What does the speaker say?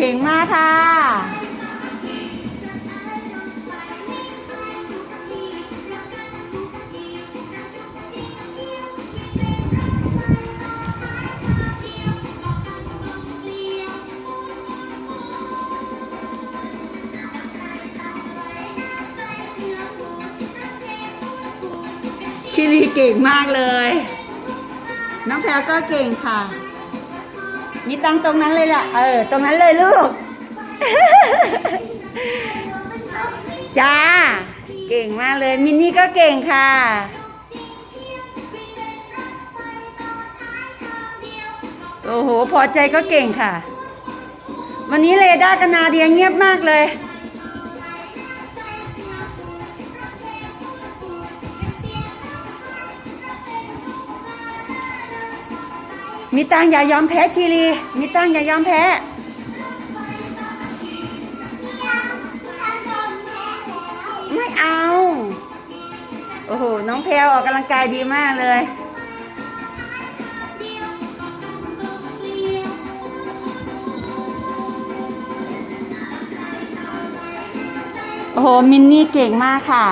เก่งมากค่ะคิรีเก่งมากเลย น้องแพลวก็เก่งค่ะ มีตังค์ตรงนั้นเลยล่ะ เออ ตรงนั้นเลยลูก จ้า เก่งมากเลย มินนี่ก็เก่งค่ะ โอ้โห พอใจก็เก่งค่ะ วันนี้เรดาร์กับนาเดียเงียบมากเลย มีตังอย่ายอมแพ้คีรี มีตังอย่ายอมแพ้ ไม่เอา โอ้โห น้องแพลวออกกำลังกายดีมากเลย โอ้โห มินนี่เก่งมากค่ะ